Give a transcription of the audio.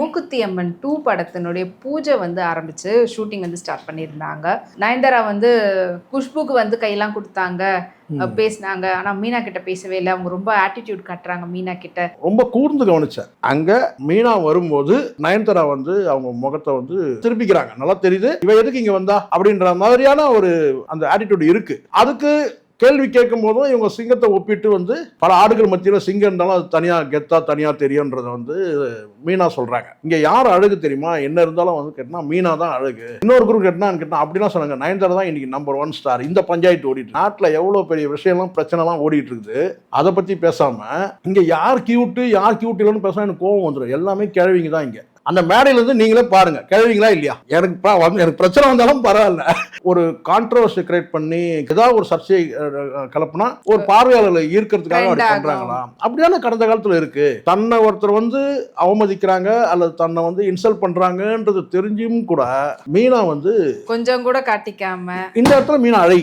Mookuthi Amman two படத்தினுடைய பூஜை வந்து ஆரம்பிச்சு ஷூட்டிங் வந்து ஸ்டார்ட் பண்ணியிருந்தாங்க. நயன்தாரா வந்து குஷ்புக்கு வந்து கையெல்லாம் கொடுத்தாங்க பேசினாங்க. ஆனா மீனா கிட்ட பேசவே இல்லை. அவங்க ரொம்ப ஆட்டிடியூட் காட்டுறாங்க மீனா கிட்ட. ரொம்ப கூர்ந்து கவனிச்சேன். அங்க மீனா வரும்போது நயன்தாரா வந்து அவங்க முகத்தை வந்து திருப்பிக்கிறாங்க. நல்லா தெரியுது. இவ எதுக்கு இங்க வந்தா? அப்படின்ற மாதிரியான ஒரு அந்த ஆட்டிடியூட் இருக்கு. அதுக்கு கேள்வி கேட்கும் போதும் இவங்க சிங்கத்தை ஒப்பிட்டு வந்து பல ஆடுகள் மத்தியில் சிங்கம் இருந்தாலும் அது தனியாக கெத்தா தனியாக தெரியுன்றத வந்து மீனா சொல்கிறாங்க இங்கே யார் அழகு தெரியுமா? என்ன இருந்தாலும் வந்து கேட்டால் மீனா தான் அழகு. இன்னொரு குரூப் கேட்டால் கேட்டால் அப்படிலாம் சொன்னாங்க. நயன்தாரா தான் இன்னைக்கு நம்பர் ஒன் ஸ்டார் இந்த பஞ்சாயத்து ஓடிட்டு நாட்டில் எவ்வளோ பெரிய விஷயம்லாம் பிரச்சனைலாம் ஓடிட்டு இருக்குது. அதை பற்றி பேசாமல் இங்கே யார் கியூட்டு யார் கியூட் இல்லைன்னு பேசினா எனக்கு கோவம் வந்துடும் எல்லாமே கிழவிங்க தான் இங்கே. அந்த மேடையில இருந்து நீங்களே பாருங்க. கிழவிங்களா இல்லையா? எனக்கு எனக்கு பிரச்சனை வந்தாலும் பரவாயில்ல. ஒரு கான்ட்ரவர்சி கிரியேட் பண்ணி ஏதாவது ஒரு சர்ச்சையை கலப்புனா ஒரு பார்வையாளர்களை ஈர்க்கிறதுக்காக அப்படி. பண்றாங்களா? அப்படியான கடந்த காலத்துல இருக்கு. தன்னை ஒருத்தர் வந்து அவமதிக்கிறாங்க அல்லது தன்னை வந்து இன்சல்ட் பண்றாங்கன்றது தெரிஞ்சும் கூட மீனா வந்து கொஞ்சம் கூட காட்டிக்காம. இந்த இடத்துல மீனா அழகி.